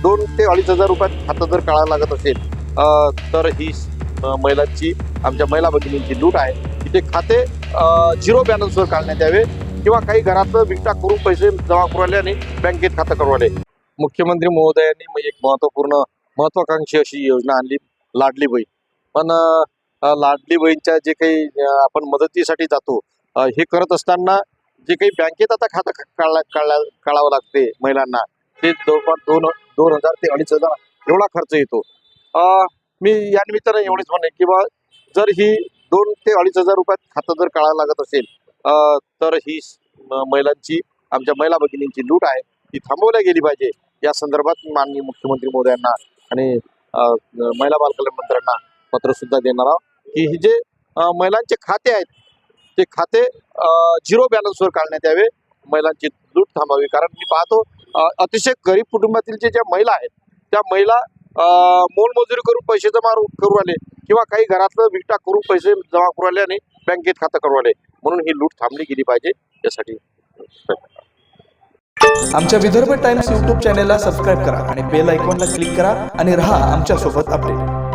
दोन ते अडीच हजार रुपयात खातं जर काढायला लागत असेल तर ही महिलांची आमच्या महिला भगिनींची लूट आहे. तिथे खाते झिरो बॅलन्सवर काढण्यात यावे किंवा काही घरातलं विकटा करून पैसे जमा करू आणि बँकेत खातं करू आले. मुख्यमंत्री महोदयांनी एक महत्त्वपूर्ण महत्वाकांक्षी अशी योजना आणली लाडली बहीण पण लाडली बहीणच्या जे काही आपण मदतीसाठी जातो हे करत असताना जे काही बँकेत आता खातं काढला काढला काढावं लागते महिलांना ते जवळपास दोन दोन हजार ते अडीच हजार एवढा खर्च येतो. मी या निमित्तानं एवढेच म्हणेन की बा जर ही दोन ते अडीच हजार रुपयात खातं जर काढायला लागत असेल तर ही महिलांची आमच्या महिला भगिनींची लूट आहे. ती थांबवल्या गेली पाहिजे. या संदर्भात माननीय मुख्यमंत्री मोदयांना आणि महिला बालकल्याण मंत्र्यांना पत्र सुद्धा देणार आहोत की हे जे महिलांचे खाते आहेत ते खाते झिरो बॅलन्सवर काढण्यात यावे. महिलांची लूट थांबावी. कारण मी पाहतो अतिशय गरीब कुटुंबातील जे ज्या महिला आहेत त्या महिला मोलमजुरी करून पैसे जमा करू आले किंवा काही घरातलं विकटा करून पैसे जमा करू आले आणि बँकेत खातं करू आले. म्हणून ही लूट थांबली गेली पाहिजे यासाठी आमच्या विदर्भ टाइम्स यूट्यूब चॅनेलला सबस्क्राईब करा आणि बेल आयकॉनला क्लिक करा आणि रहा आमच्यासोबत अपडेट.